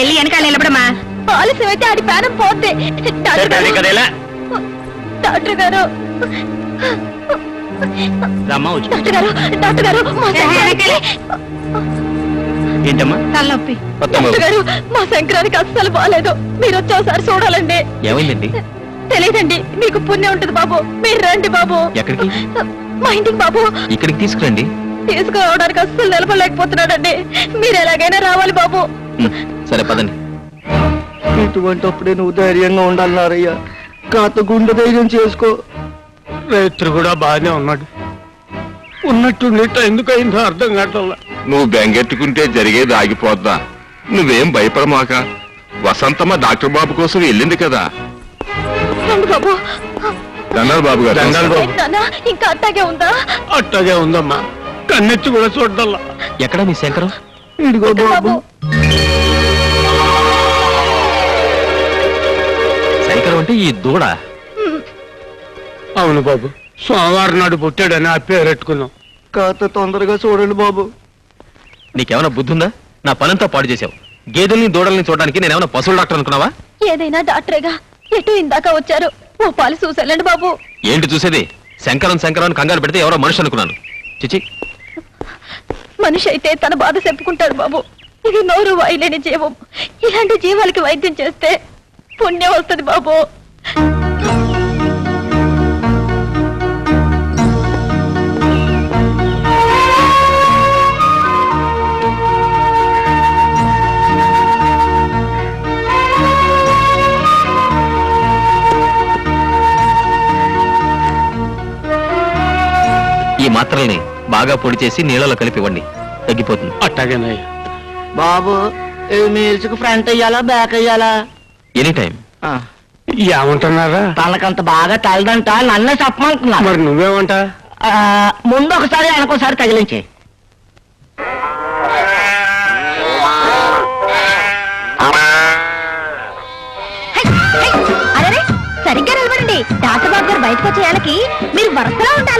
వెళ్ళి వెనకాల నిలబడమా ఆలస్యం అయితే ఆడి ప్రాణం పోతే డాక్టర్ గారు కదేలా డాక్టర్ గారు. డాక్టర్ గారు ఏంటమ్మా? తలనొప్పి. డాక్టర్ గారు మా శంకరానికి అస్సలు బాగాలేదు మీరు వచ్చి ఒకసారి చూడాలండి. ఏమైందండి? తెలియదండి మీకు పుణ్యం ఉంటుంది బాబు. మీరు రండి బాబు. ఎక్కడికి? మా ఇంటికి బాబు. ఇక్కడికి తీసుకురండి. తీసుకురావడానికి అస్సలు నిలబడలేకపోతున్నాడండి. మీరు ఎలాగైనా రావాలి బాబు. సరే పదండి. ఇటువంటప్పుడే నువ్వు ధైర్యంగా ఉండాలన్నారయ్యా కాత గుండె ధైర్యం చేసుకో. రైతు కూడా బాగానే ఉన్నాడు. ఉన్నట్టుండి ఇట్లా ఎందుకు అయిందో అర్థం కావట్లా. నువ్వు బెంగెట్టుకుంటే జరిగేది ఆగిపోద్దా? నువ్వేం భయపడమాక? వసంతమ్మ డాక్టర్ బాబు కోసం వెళ్ళింది కదా. బాబు. దండాలు బాబు గారు. ఇంకా అట్టాగే ఉందా? అట్టగే ఉందమ్మా. కన్నెత్తి కూడా చూడాల ఎక్కడ మీ శంకరం? ఇదిగో బాబు. శంకరం అంటే ఈ దూడ. అవును బాబు. సోమవారం నాడు పుట్టాడని ఆ పేరు పెట్టుకున్నాం కాత తొందరగా చూడండి బాబు. నీకేమైనా బుద్ధి ఉందా నా పనంతా పాడు చేసావు గేదెల్ని దూడల్ని చూడడానికి నేనేమైనా పశువుల డాక్టర్ అనుకున్నావా? ఏదైనా డాక్టరేగా. ఎటు ఇందాక వచ్చారు? ఓ పాలు చూసెళ్ళండి బాబు. ఏంటి చూసేది? శంకరం శంకరం అని కంగారు పెడితే ఎవరో మనిషి అనుకున్నాను. చిచి మనిషి అయితే తన బాధ చెప్పుకుంటాడు బాబు. ఇది నోరు వాయలేని జీవం. ఇలాంటి జీవాలకి వైద్యం చేస్తే పుణ్యం వస్తుంది బాబు. ఈ మాత్రల్ని బాగా పొడి చేసి నీళ్ళలో కలిపి ఇవ్వండి తగ్గిపోతుంది. అట్టగేనయ్యా. బాబు ఈ మీల్స్కి ఫ్రంట్ అయ్యాలా బ్యాక్ అయ్యాలా? ఎనీ టైం ఆ, ఏమంటున్నారా? తనకంత బాగా తలదంట నన్నే చెప్పమంటున్నా మరి నువ్వేమంటా? ఆ, ముందు ఒకసారి వెనకొకసారి తగిలించే. సరిగ్గా నిలబడండి. డాక్టర్ బాబు గారు బయటకు వచ్చేయాలకి మీరు వరుసలో ఉండాలా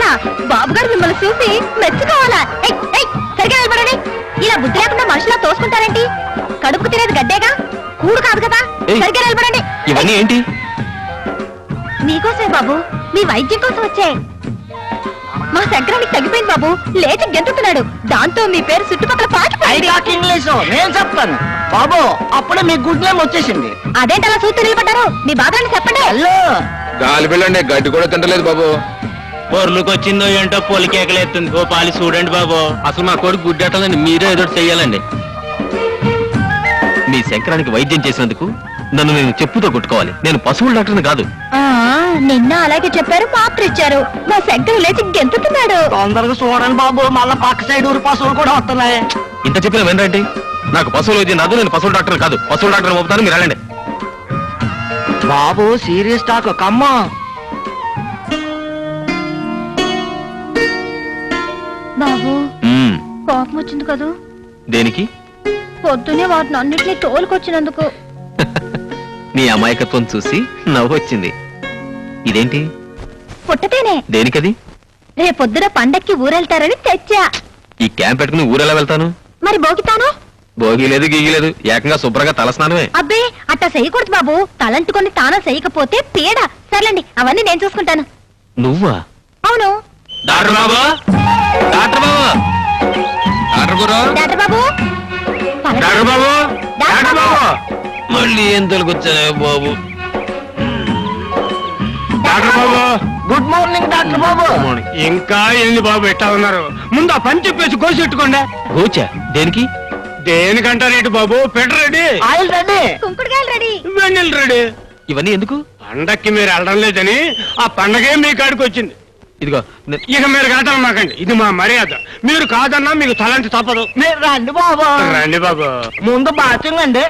బాబు గారు మిమ్మల్ని చూసి మెచ్చుకోవాలా? ఏయ్, ఏయ్, సరిగ్గా నిలబడండి. ఇలా బుద్ధి లేకుండా మనుషులా తోసుకుంటారేంటి? కడుపుకు తినేది గడ్డేగా? కూడు కాదు కదా? ఏయ్. సరిగ్గా నిలబడండి. ఇవన్నీ ఏంటి? మీకోసమే బాబు మీ వైద్యం కోసం వచ్చే. మా శంకరానికి తగ్గిపోయింది బాబు. లేచి గెంతుతున్నాడు. దాంతో మీ పేరు చుట్టుపక్కల పాకిపోయింది. ఇంగ్లీషు. నేను చెప్తాను. బాబు అప్పుడే మీ గుడ్ నేమ్ వచ్చేసింది. అదేంటి అలా చూస్తూ నిలబడ్డారు? మీ బాధలను చెప్పండి. హలో. గాలి వెళ్ళండి గడ్డి కూడా తింటలేదు బాబు. వచ్చిందో ఏంటో పొలికేకలేస్తుంది ఓ పాలి చూడండి బాబు. అసలు మా కొడుకు గుడ్డెట్టాలని మీరే ఏదో చెయ్యాలండి. మీ శంకరానికి వైద్యం చేసినందుకు నన్ను నేను చెప్పుతో కొట్టుకోవాలి. నేను పశువుల డాక్టర్ని కాదు. ఆ నిన్న అలాగే చెప్పారు మాత్ర ఇచ్చారు. మా శంకర్ లేచి గెంతుతున్నాడు. తొందరగా చూడండి బాబు మళ్ళా పక్క సైడ్ ఊరి పశువులు కూడా వస్తున్నాయి. ఇంత చెప్పిన వినరండి నాకు పశువుల వైద్యం రాదు నేను పశువుల డాక్టర్ కాదు. పశువుల డాక్టర్ పంపుతాను మీరు వెళ్ళండి. బాబు సీరియస్ టాక్ కమ్మ. బాబు మ్మ్. కోపం వచ్చింది కదూ? దేనికి? పొద్దునే వాటిని అన్నిటినీ తోలుకొచ్చినందుకు. నీ అమాయకత్వం చూసి నవ్వు వచ్చింది ఇదేంటి? పుట్టతేనే. దేనికది? రేపొద్దున పండక్కి ఊరెళ్తారని తెచ్చా. ఈ క్యాంప్ పెట్టుకుని ఊరెలా వెళ్తాను? మరి బోగితాను భోగి లేదు గీగి లేదు. ఏకంగా శుభ్రంగా తలస్నానమే అబ్బే అట్టా చేయకూడదు బాబు. తలంటుకొని తానం చేయకపోతే పీడ. సర్లేండి అవన్నీ నేను చూసుకుంటాను. నువ్వా? అవును. డాక్టర్ బాబు? డాక్టర్ బాబు? డాక్టర్ గురు? డాక్టర్ బాబు? డాక్టర్ బాబు? డాక్టర్ బాబు? మళ్ళీ ఏం తొలగొచ్చానే బాబు? డాక్టర్ బాబు? గుడ్ మార్నింగ్ డాక్టర్ బాబు. ఇంకా ఏంది బాబు ఎట్టా ఉన్నారు? ముందు ఆ పని చెప్పేసి కోసి పెట్టుకోండి గోచా దేనికి? దేనికంటారేంటి బాబు? పెట రెడీ. Oil ready. కుంకుడుగాయలు రెడీ. వెన్నెల రెడీ. ఇవన్నీ ఎందుకు? పండక్కి మీరు వెళ్ళడం లేదని ఆ పండగే మీ కాడికి వచ్చింది. ఇదిగో నే- ఇక మీరు కాదన్నమాకండి ఇది మా మర్యాద. మీరు కాదన్నా మీకు తలంటి తప్పదు. మీరు రండి బాబు. రండి బాబు. ముందు బాత్రూమ్ అండి.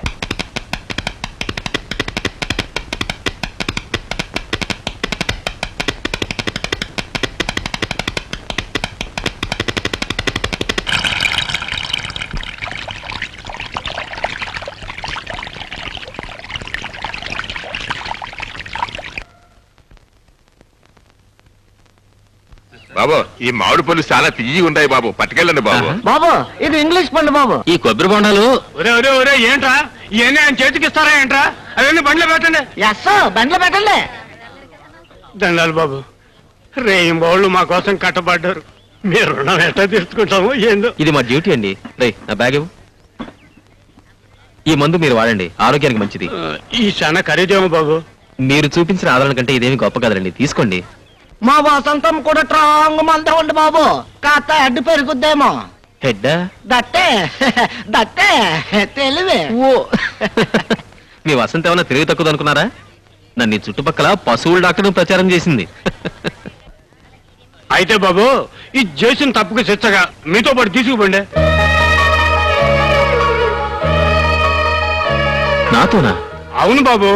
బాబు ఈ మామిడి పళ్ళు చాలా తియ్యి ఉంటాయి బాబు. పట్టుకెళ్ళండి బాబు. బాబు ఇది ఇంగ్లీష్ పండు బాబు. ఈ కొబ్బరి బొండాలు? ఒరే ఒరే ఒరే ఏంట్రా? ఇవన్నీ ఆయన చేతికి ఇస్తారా ఏంట్రా? అవన్నీ బండ్లో పెట్టండి. ఎస్ బండ్లో పెట్టండి. దండాలు బాబు రేయింబోళ్ళు మా కోసం కట్టబడ్డారు. మీరు రుణం ఎట్లా తీర్చుకుంటాము ఏందో. ఇది మా డ్యూటీ అండి. రే నా బ్యాగ్ ఇవ్వు. ఈ మందు మీరు వాడండి ఆరోగ్యానికి మంచిది. ఈ చాలా ఖరీదేమో బాబు. మీరు చూపించిన ఆదరణ కంటే ఇదేమి గొప్ప కదండి తీసుకోండి. మా వసంతం కూడా ట్రాంగ్ మందే ఉంది బాబు. కాస్త అడ్డు పెరుగుద్దేమో. హెడ్ దట్టే. దట్టే. తెలివే. ఓ మీ వసంత ఏమైనా తెలివి తక్కువ అనుకున్నారా? నన్ను ఈ చుట్టుపక్కల పశువుల డాక్టర్ ప్రచారం చేసింది. అయితే బాబు ఈ చేసిన తప్పుకు శిక్షగా మీతో పాటు తీసుకుపోండి. నాతోనా? అవును బాబు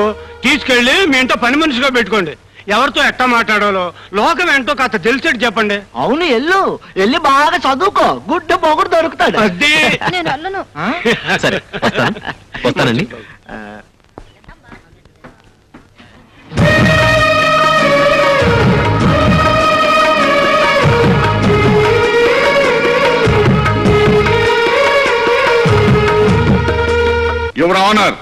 తీసుకెళ్ళి మీ ఇంట్లో పని మనిషిగా పెట్టుకోండి. ఎవరితో ఎట్టా మాట్లాడాలో లోకం ఏంటో కాస్త తెలిసేట్టు చెప్పండి. అవును ఎల్లు. ఎల్లి బాగా చదువుకో. గుడ్డు పొగుడు దొరుకుతాడు. అది నేను అల్లును. ఆ? సరే వస్తాను. వస్తానండి. యువర్ ఆనర్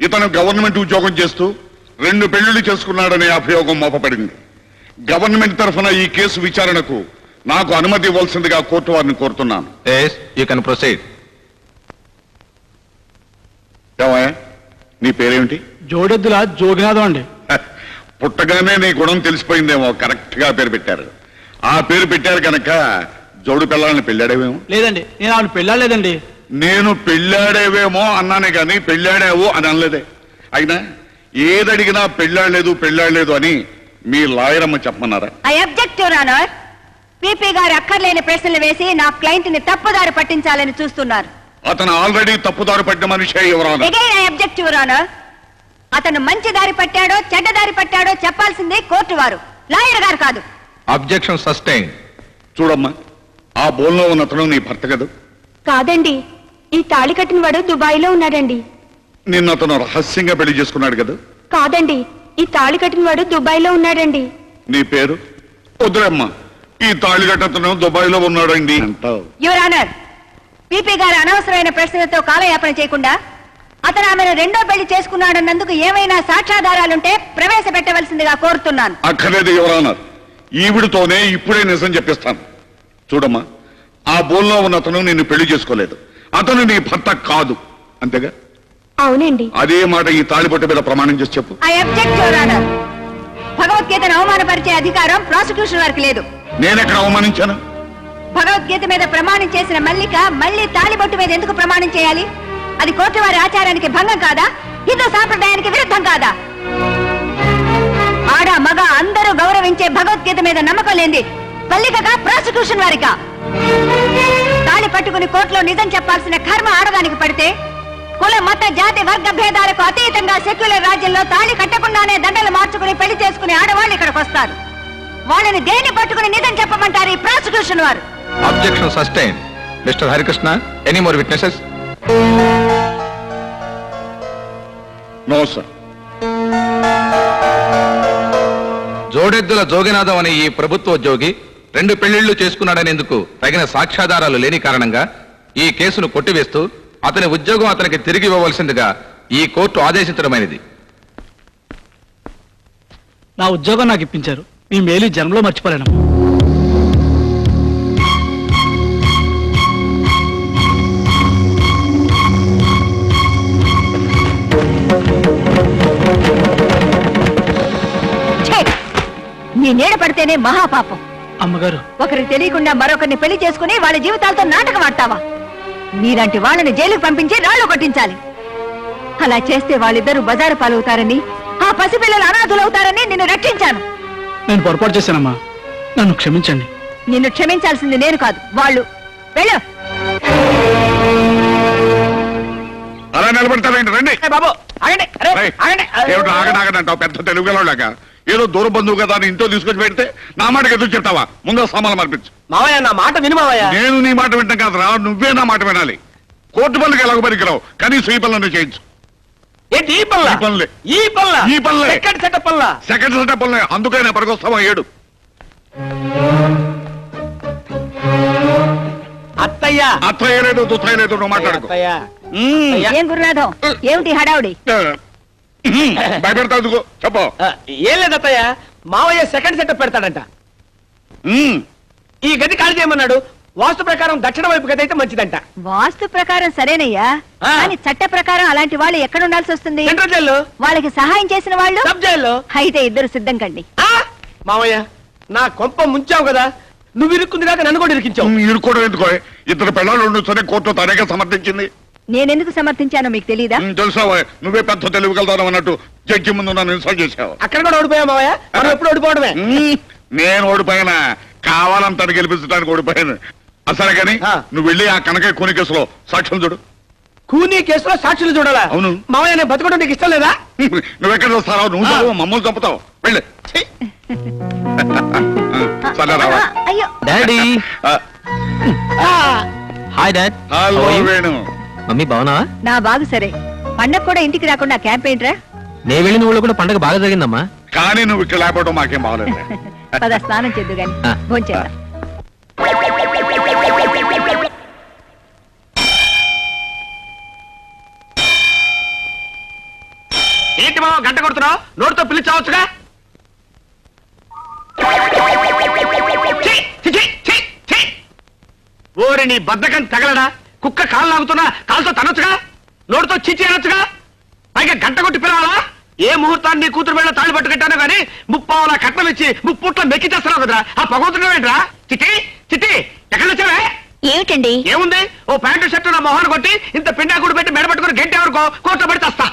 ఇతను గవర్నమెంట్ ఉద్యోగం చేస్తూ రెండు పెళ్ళిళ్ళు చేసుకున్నాడనే అభియోగం మోపబడింది. గవర్నమెంట్ తరఫున ఈ కేసు విచారణకు నాకు అనుమతి ఇవ్వాల్సిందిగా కోర్టు వారిని కోరుతున్నాను. యూ కెన్ ప్రొసీడ్ ఏమయ్య నీ పేరేమిటి? జోడెద్దుల జోగినాథం అండి. పుట్టగానే నీ గుణం తెలిసిపోయిందేమో కరెక్ట్గా పేరు పెట్టారు. ఆ పేరు పెట్టారు కనుక జోడు పిల్లల్ని పెళ్ళాడేవేమో? లేదండి నేను ఆవిడ పెళ్ళాలేదండి నేను పెళ్ళాడేవేమో అన్నానే గాని పెళ్ళాడావు అని అనలేదే. అయినా ఏదడిగినా పెళ్ళాడలేదు పెళ్ళాడలేదు అని మీ లాయర్ అమ్మ చెప్పమన్నారా I object your honour PP గారు అక్కర్లేని ప్రశ్నలు వేసి నా క్లయింట్ని తప్పుదారి పట్టించాలని చూస్తున్నారు. అతను ఆల్రెడీ తప్పుదారి పట్టిన మనిషే ఎవరాను again I object your honour అతను మంచి దారి పట్టాడో చెడ్డ దారి పట్టాడో చెప్పాల్సిందే కోర్టు వారు. లాయర్ గారు కాదు. అబ్జెక్షన్ సస్టైన్ చూడమ్మా ఆ బోన్లో ఉన్న అతను నీ భర్త కదా? కాదండి. ఈ తాళి కట్టిన వాడు దుబాయ్లో ఉన్నాడండి. నిన్ను అతను రహస్యంగా పెళ్ళి చేసుకున్నాడు కదా. కాదండి ఈ తాళి కట్టిన వాడు దుబాయ్లో ఉన్నాడండి. నీ పేరు? వద్దులేమ్మా ఈ తాళిగట్టతను దుబాయ్లో ఉన్నాడండి. యువర్ ఆనర్ పీపీ గారు అనవసరమైన ప్రశ్నలతో కాలయాపన చేయకుండా అతను ఆమెను రెండో పెళ్ళి చేసుకున్నాడన్నందుకు ఏమైనా సాక్ష్యాధారాలుంటే ప్రవేశపెట్టవలసిందిగా కోరుతున్నాను. అక్కర్లేదు ఎవరన్నారు ఈవిడితోనే ఇప్పుడే నిజం చెప్పిస్తాను. చూడమ్మా ఆ బోన్లో ఉన్న అతను నిన్ను పెళ్ళి చేసుకోలేదు. అతను నీ భర్త కాదు. అంతేగా? అవునండి. అదే మాట ఈ తాళిపట్టు మీద ప్రమాణం చేసి చెప్పు. ఐ అబ్జెక్ట్ యువర్ ఆనర్ భగవద్గీతను అవమానపరిచే అధికారం ప్రాసిక్యూషన్ వారికి లేదు. నేనెక్కడ అవమానించాను? భగవద్గీత మీద ప్రమాణం చేసిన మల్లిక మళ్ళీ తాలిబొట్టు మీద ఎందుకు ప్రమాణం చేయాలి? అది కోర్టు వారి ఆచారానికి భంగం కాదా? హిందూ సాంప్రదాయానికి విరుద్ధం కాదా? ఆడ మగ అందరూ గౌరవించే భగవద్గీత మీద నమ్మకం లేంది మల్లికగా ప్రాసిక్యూషన్ వారిగా తాళి పట్టుకుని కోర్టులో నిజం చెప్పాల్సిన కర్మ ఆడదానికి పడితే కుల మత జాతి వర్గ భేదాలకు అతీతంగా సెక్యులర్ రాజ్యంలో తాళి కట్టకుండానే దండలు మార్చుకుని పెళ్ళి చేసుకునే ఆడవాళ్ళు ఇక్కడికి వస్తారు. వాళ్ళని దేన్ని పట్టుకుని నిజం చెప్పమంటారు ఈ ప్రాసిక్యూషన్ వారు? Objection sustain mister Harikrishna any more witnesses no sir జోడెద్దుల Joginatham అనే ఈ ప్రభుత్వ ఉద్యోగి రెండు పెళ్ళిళ్ళు చేసుకున్నాడనేందుకు తగిన సాక్ష్యాధారాలు లేని కారణంగా ఈ కేసును కొట్టివేస్తూ అతని ఉద్యోగం అతనికి తిరిగి ఇవ్వవలసిందిగా ఈ కోర్టు ఆదేశించడమైనది. నా ఉద్యోగం నాకు ఇప్పించారు. మీ మేలు జన్మలో మర్చిపోలేను! నీ నీడ పడితేనే మహాపాపం. అమ్మగారు. ఒకరికి తెలియకుండా మరొకరిని పెళ్ళి చేసుకుని వాళ్ళ జీవితాలతో నాటకం ఆడతావా? నీలాంటి వాళ్ళని జైలుకు పంపించి రాళ్ళు కొట్టించాలి. అలా చేస్తే వాళ్ళిద్దరూ బజారు పాలవుతారని ఆ పసిపిల్లలు అనాథులవుతారని నిన్ను రక్షించాను. నేను పొరపాటు చేశానమ్మా. నన్ను క్షమించండి. నిన్ను క్షమించాల్సింది నేను కాదు వాళ్ళు. వెళ్ళు. అలా నిలబడతారండి రండి. బాబు ఆగండి. అరే, రేయ్, ఆగండి. ఏమిటి ఆగడాగడంటావు పెద్ద తెలుగులోలాగా ఏదో దూర బంధువు కదా అని ఇంట్లో తీసుకొచ్చి పెడితే నా మాటకి ఎదురు చెప్తావా? ముందు సామాన్లు మార్పించు. మావయ్య నా మాట విను మావయ్య. నేను నీ మాట వింటాం కాదు రా నువ్వే నా మాట వినాలి. కోర్టు పనులకి ఎలాగో పనికిరావు కనీసం ఈ పనులను చేయించు. ఏంటి ఈ పల్ల ఈ పనులే. ఈ పల్ల ఈ పనులే. ఎక్కడ సెటప్ పల్ల సెకండ్ సెటప్ అందుకైనా పనికొస్తావా ఏడు? అత్తయ్య. అత్తయ్య లేదు దుత్తయ్య లేదు నువ్వు మాట్లాడుకో. ఏం గురునాథం? ఏమిటి హడావుడి. భయపెడతావు చెప్పు. ఏం లేదు అత్తయ్య. మావయ్య సెకండ్ సెటప్ పెడతాడంట. ఈ గది ఖాళీ చేయమన్నాడు. వాస్తు ప్రకారం దక్షిణ వైపు గది అయితే మంచిదంట. వాస్తు ప్రకారం సరేనయ్యా. కానీ చట్ట ప్రకారం అలాంటి వాళ్ళు ఎక్కడ ఉండాల్సి వస్తుంది? వాళ్ళకి సహాయం చేసిన వాళ్ళు? అయితే ఇద్దరు సిద్ధం కండి. ఆ! మావయ్య నా కొంప ముంచావు కదా. నువ్వు ఇరుక్కుంది కాక నన్ను కూడా ఇరికించావు. ఇరుక్కోవడం ఎందుకో? ఇద్దరు పిల్లలు ఉండొచ్చని కోర్టు తనేగా సమర్థించింది. నేనెందుకు సమర్థించానో మీకు తెలీదా? మ్మ్, తెలుసావా నువ్వే పెద్ద తెలివిగలుగుతావు అన్నట్టు జడ్జి ముందు నన్ను ఇన్సల్ట్ చేసావు. అక్కడ కూడా ఓడిపోయా మావయ్య. మనం ఎప్పుడు ఓడిపోవడమే. నేను ఓడిపోయినా? కావాలంతని గెలిపించడానికి ఓడిపోయాను. అసలే కానీ ఆ. నువ్వు వెళ్ళి ఆ కనక కోని కేసులో సాక్ష్యం చూడు. కూనీ కేసులో సాక్షులు చూడాలా? అవును. మావయ్య నేను బతకడం నీకు ఇష్టం లేదా? వస్తావు నువ్వు ఆ. చదువు మమ్మల్ని చంపుతావు. వెళ్ళి! సరే రావా daddy! Hi dad hello Venu. Mummy బాగున్నావా నా బాగు సరే పండగ కూడా ఇంటికి రాకుండా క్యాంప్ ఏంట్రా నేను వెళ్ళిన ఊళ్ళో కూడా పండగ బాగా జరిగిందమ్మా కానీ నువ్వు ఇక్కడ లేకపోవడం మాకేం బాగలేదు పద స్నానం చేద్దు గాని ఆ. భోంచేద్దాం ఏంటి మావ గంట కొడుతున్నావు నోటితో పిలిచావచ్చుగా ఛీ! ఛీ! ఛీ! ఛీ! ఛీ! ఓరి నీ బద్దకం తగలడా కుక్క కాలు లాగుతున్నా కాలుతో తనొచ్చుగా? నోటితో చిచి అనొచ్చుగా? పైగా గంట కొట్టి పిలవాలా? ఏ ముహూర్తాన్ని కూతురు వెళ్ళ తాళి పట్టుకట్టానో గానీ ముప్పావుల కట్నం ఇచ్చి ముప్పుట్ల మెక్కి చేస్తున్నావు కదరా? ఆ పగవుతున్నావేంట్రా చిట్టి చిట్టి ఎక్కడ వచ్చావే? ఏమిటండి? ఏముంది? ఓ ప్యాంటు షర్టు నా మొహాన్ని కొట్టి ఇంత పిండాకుడు పెట్టి మెడ పట్టుకుని గంట ఎవరికో కోర్టు పడి తెస్తా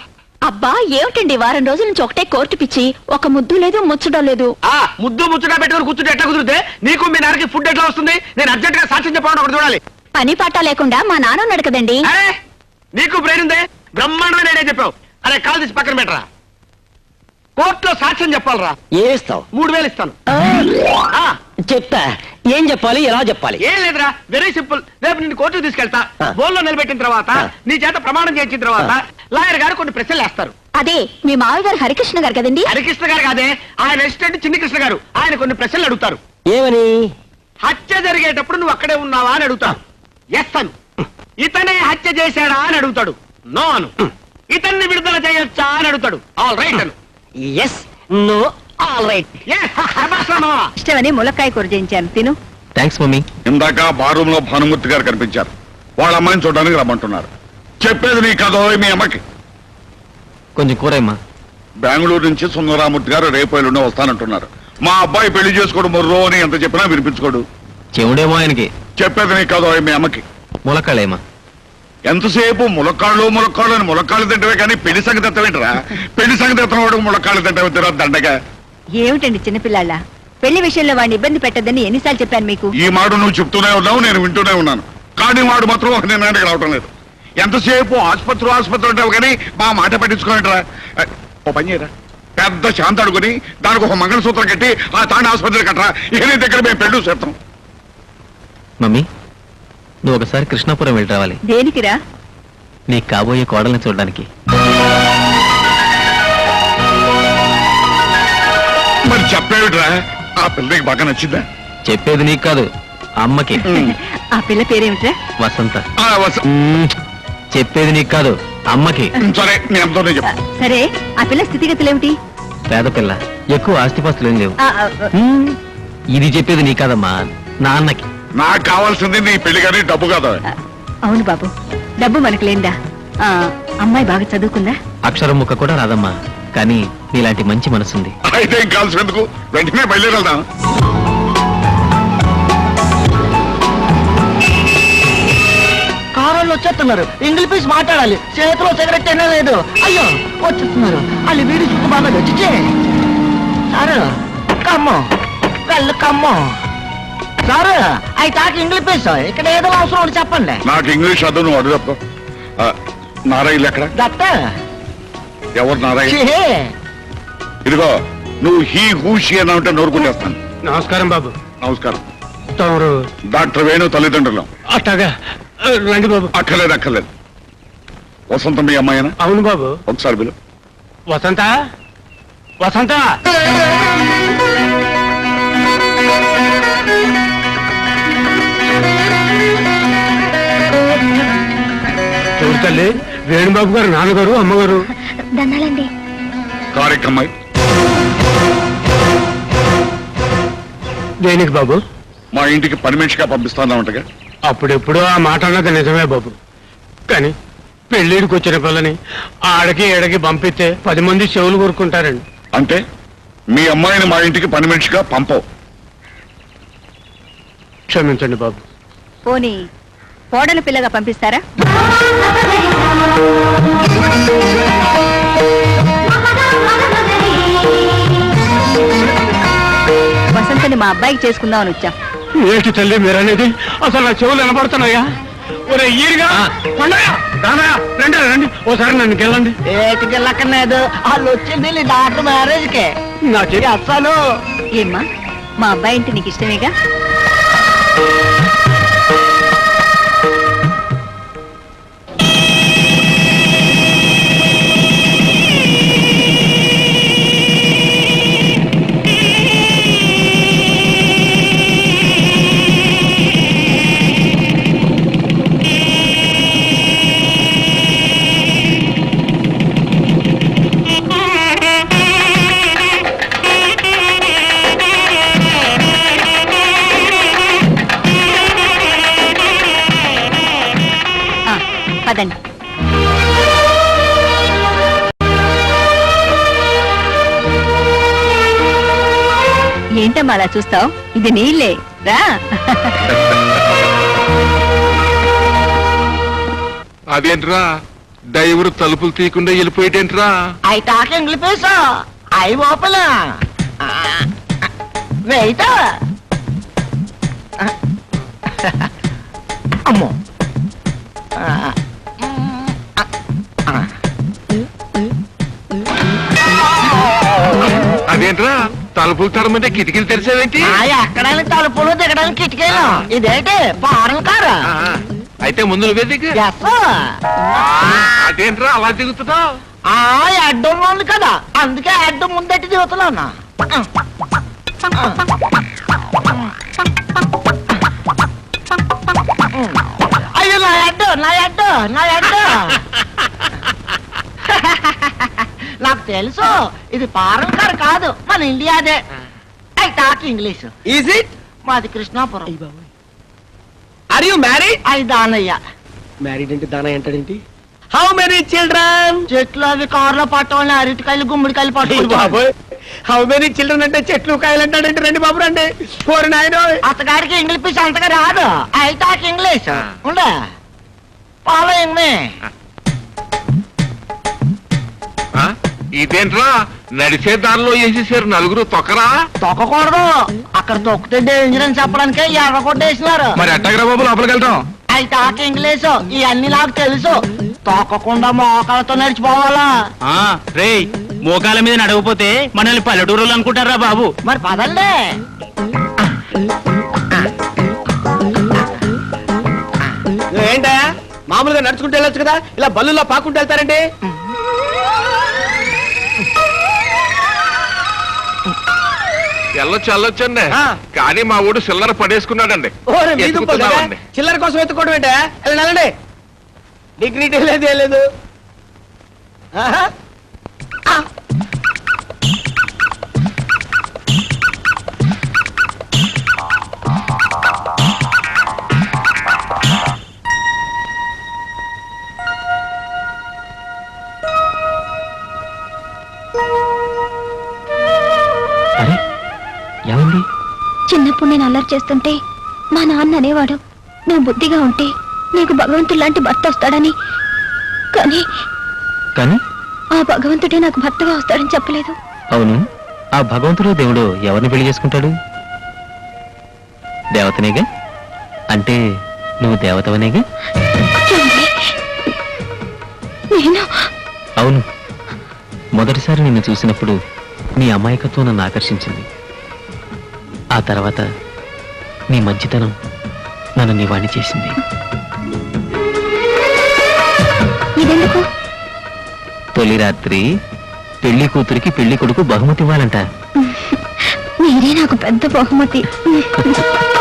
అబ్బా ఏమిటండి? వారం రోజుల నుంచి ఒకటే కోర్టు పిచ్చి. ఒక ముద్దు లేదు ముచ్చడం లేదు. ఆ ముద్దు ముచ్చుగా పెట్టుకుని కూర్చుంటే ఎట్లా కుదిరితే నీకు మీ నాన్నకి ఫుడ్ ఎట్లా వస్తుంది? నేను అర్జెంట్గా సాక్ష్యం చెప్పాలని ఒకటి చూడాలి. పని పాట లేకుండా మా నాన్న ఉన్నాడు కదండి. అరే నీకు బ్రెయిన్ ఉందే? బ్రహ్మాండమైన ఐడియా చెప్పావు. అరే కాల్ తీసి పక్కన పెట్టరా. కోర్టులో సాక్ష్యం చెప్పాలరా. ఏస్తావు మూడు వేలు ఇస్తాను. ఆ, చెప్తా ఏం చెప్పాలి ఎలా చెప్పాలి? ఏం లేదురా వెరీ సింపుల్ రేపు నిన్ను కోర్టుకు తీసుకెళ్తా. ఆ. బోల్లో నిలబెట్టిన తర్వాత ఆ. నీ చేత ప్రమాణం చేయించిన తర్వాత లాయర్ గారు కొన్ని ప్రశ్నలు వేస్తారు. అదే మీ మావి గారు హరికృష్ణ గారు కదండి? హరికృష్ణ గారు కాదే ఆయన అసిస్టెంట్ చిన్ని కృష్ణ గారు. ఆయన కొన్ని ప్రశ్నలు అడుగుతారు. ఏమని? హత్య జరిగేటప్పుడు నువ్వు అక్కడే ఉన్నావా అని అడుగుతాడు ఎస్ అను ఇతనే హత్య చేశాడా అని అడుగుతాడు. నో అను ఇతన్ని విడుదల చేయొచ్చా అని అడుగుతాడు. ఆల్ రైట్ అను. Yes no all right. ఇష్టమని ములక్కాయ కూర చేయించాను. తిను. Thanks mummy. ఇందాక బారూమ్లో భానుమూర్తి గారు కనిపించారు. వాళ్ళ అమ్మాయిని చూడడానికి రమ్మంటున్నారు. చెప్పేది నీ కథ మీ అమ్మకి. కొంచెం కూరమ్మా బెంగళూరు నుంచి సుందరామూర్తి గారు రేపు ఎల్లుండి వస్తానంటున్నారు. మా అబ్బాయి పెళ్ళి చేసుకోడు మొర్రో అని ఎంత చెప్పినా వినిపించుకోడు. చెవుడేమో ఆయనకి. చెప్పేది నీ కథ మీ అమ్మకి. ములక్కాళ్ళేమా. ఎంతసేపు ములక్కాళ్ళు ములక్కాళ్ళు అని ములక్కాళ్ళు తింటవే కానీ పెళ్ళి సంగతి ఎత్తవేంటరా? పెళ్ళి సంగతి ఎత్తనవాడు ములక్కాళ్ళు తింటవే తిరా దండగా ఏమిటండి చిన్నపిల్లాళ్ళ? పెళ్ళి విషయంలో వాడిని ఇబ్బంది పెట్టద్దని ఎన్నిసార్లు చెప్పాను మీకు? ఈ మాట నువ్వు చెప్తూనే ఉన్నావు నేను వింటూనే ఉన్నాను. కానీ వాడు మాత్రం ఒక నిర్ణయానికి రావటం లేదు. ఎంతసేపు ఆసుపత్రి ఆసుపత్రి ఉంటావు కానీ మా మాట పట్టించుకోండిరా ఓ పని చేయరా? పెద్ద శాంత అడుగుని దానికి ఒక మంగళసూత్రం కట్టి ఆ తాండ ఆసుపత్రి కట్టరా? ఏ దగ్గర మేము పెళ్ళు చేస్తాం. మమ్మీ నువ్వు ఒకసారి కృష్ణాపురం వెళ్ళి రావాలి. దేనికిరా? నీ కాబోయే కోడల్ని చూడడానికి. మరి చెప్పేవిట్రా? ఆ పిల్లకి బాగా నచ్చిందా? చెప్పేది నీకు కాదు అమ్మకి. ఆ పిల్ల పేరేమిట్రా? వసంత. ఆ, వస- మ్మ్. చెప్పేది నీకు కాదు అమ్మకి. సరే నేను ఆ, చెప్పు. సరే ఆ పిల్ల స్థితిగతులేమిటి? పేద పిల్ల ఎక్కువ ఆస్తిపాస్తులు ఏం లేవు. ఆ, ఆ, మ్మ్. ఇది చెప్పేది నీ కాదమ్మా నాన్నకి. నాకు కావాల్సింది నీ పెళ్ళి కానీ డబ్బు కాదు? అవును బాబు. డబ్బు మనకు లేందా ఆ, అమ్మాయి బాగా చదువుకుందా? అక్షరం ముక్క కూడా రాదమ్మా. కానీ నీలాంటి మంచి మనసుంది. అయితే ఏం కావాల్సినందుకు వెంటనే బయలుదేరదాం. కారంలో వచ్చేస్తున్నారు ఇంగ్లీష్ పీస్ మాట్లాడాలి. చేతిలో సిగరెట్ అయినా లేదు. అయ్యో వచ్చేస్తున్నారు. వాళ్ళు వీడి చుట్టూ బాగా వచ్చిచ్చే సారు కమ్మం. వెళ్ళు కమ్మం. సారు అవి తాకి ఇంగ్లీష్ పీస్ ఇక్కడ ఏదో అవసరం ఉంటే చెప్పండి. నాకు ఇంగ్లీష్ అదు నువ్వు అడుగు తప్ప నారాయణ ఎక్కడ? దత్త. ఎవరు నారాయణ? ఇదిగో నువ్వు హీ హూషి అని అంటే నోరుకుంటేస్తాను నమస్కారం బాబు. నమస్కారం. తమరు డాక్టర్ వేణు తల్లిదండ్రులు. అట్టగా రండి బాబు. అక్కర్లేదు అక్కర్లేదు. వసంత మీ అమ్మాయినా? అవును బాబు. ఒకసారి బిలు వసంత? వసంత? ఎవరు తల్లి వేణుబాబు గారు నాన్నగారు అమ్మగారు. దండాలండి. కారెక్కమ్మాయి. దేనికి బాబు? మా ఇంటికి పని మనిషిగా పంపిస్తానంటగా అప్పుడెప్పుడు ఆ మాట అన్నది నిజమే బాబు. కానీ పెళ్ళిడికి వచ్చిన పిల్లని ఆడకి ఎడకి పంపిస్తే పది మంది చెవులు కోరుకుంటారండి అంటే మీ అమ్మాయిని మా ఇంటికి పని మనిషిగా పంపవు. క్షమించండి బాబు. పోనీ కోడలు పిల్లగా పంపిస్తారా? వసంతని మా అబ్బాయికి చేసుకుందామని వచ్చాం. ఏంటి తల్లి మీరనేది? అసలు నా చెవులు వినపడుతున్నాయా? ఒరే ఈరిగా రండి రండి. ఓసారి నన్ను గెలండి ఏటికి వాళ్ళు వచ్చింది నీ డాక్టర్ మ్యారేజ్ కే నా చెయ్యి అస్సలు. ఏమ్మా మా అబ్బాయి అంటే నీకు ఇష్టమేగా? అలా చూస్తావు? ఇది నీళ్ళే. రా. అదేంట్రా? డ్రైవర్ తలుపులు తీయకుండా వెళ్ళిపోయేటేంట్రా? I talk English I open wait అమ్మో. అదేంట్రా? తలుపులు తరమంటే కిటికీలు తెరిచావేంటి? ఎక్కడానికి తలుపులు దిగడానికి కిటికీలు. ఇదేంటి? Foreign car. అయితే ముందు నువ్వే దిగు. అదేంట్రా అలా దిగుతున్నావు? ఆ అడ్డం ఉంది కదా. అందుకే అడ్డం ముందట్టి దిగుతున్నాను. అయ్యో నా అడ్డు నా అడ్డు నా అడ్డు. నాకు తెలుసు. ఇది ఫారెన్ కార్ కాదు. మన ఇండియాదే I talk English. Is it మాది కృష్ణాపురం. ఆర్ యు మ్యారీడ్ అయి దానయ్య. మ్యారీడ్ అంటే దానా ఏంటండి హౌ మెనీ చిల్డ్రన్ చెట్లు అవి కార్లో పట్టవాలని అరటికాయలు గుమ్మడికాయలు పట్టుకుంటారు బాబోయ్. హౌ మెనీ చిల్డ్రన్ అంటే చెట్లు కాయలు అంటాడంటే? రండి బాబు రండి. కోరి నాయన. అత్తగారికి ఇంగ్లీష్ అంతగా రాదు. I talk English. ఉండే. ఫాలోయింగ్ మీ ఇదేంట్రా? నడిచే దారిలో వేసేసారు నలుగురు తొక్కరా? తొక్కకూడదు. అక్కడ తొక్కితే డేంజర్ అని చెప్పడానికే ఎర్ర కొట్టేసినారు. మరి ఎట్టగరా బాబు లోపలికి వెళ్తాం ఐ టాక్ ఇంగ్లీష్ ఇవన్నీ నాకు తెలుసు. తొక్కకుండా మోకాలతో నడిచిపోవాలా? ఆ రే మోకాల మీద నడవపోతే మనల్ని పల్లెటూరులు అనుకుంటారా బాబు? మరి పదండి. ఏంటా మామూలుగా నడుచుకుంటూ వెళ్ళొచ్చు కదా? ఇలా బల్లులో పాకుంటూ వెళ్తారండి వెళ్ళొచ్చు వెళ్ళొచ్చండి. కానీ మా ఊడు సిల్లర పడేసుకున్నాడండి. చిల్లర కోసం ఎత్తుకోవడం ఏంటా? వెళ్ళండి. డిగ్నిటీ లేదు చిన్నప్పుడు నేను అల్లరి చేస్తుంటే మా నాన్న అనేవాడు నువ్వు బుద్ధిగా ఉంటే నీకు భగవంతుడు లాంటి భర్త వస్తాడని. కానీ కానీ? ఆ భగవంతుడే నాకు భర్తగా వస్తాడని చెప్పలేదు. అవును. ఆ భగవంతుడు దేవుడు ఎవరిని పెళ్ళి చేసుకుంటాడు? దేవతనేగా? అంటే నువ్వు దేవతవనేగా? నేను అవును. మొదటిసారి నిన్ను చూసినప్పుడు నీ అమాయకత్వం నన్ను ఆకర్షించింది. ఆ తర్వాత నీ మంచితనం నన్ను నీ వాణ్ణి చేసింది. ఇదెందుకు? తొలి రాత్రి పెళ్ళి కూతురికి పెళ్ళి కొడుకు బహుమతి ఇవ్వాలంట. మీరే నాకు పెద్ద బహుమతి.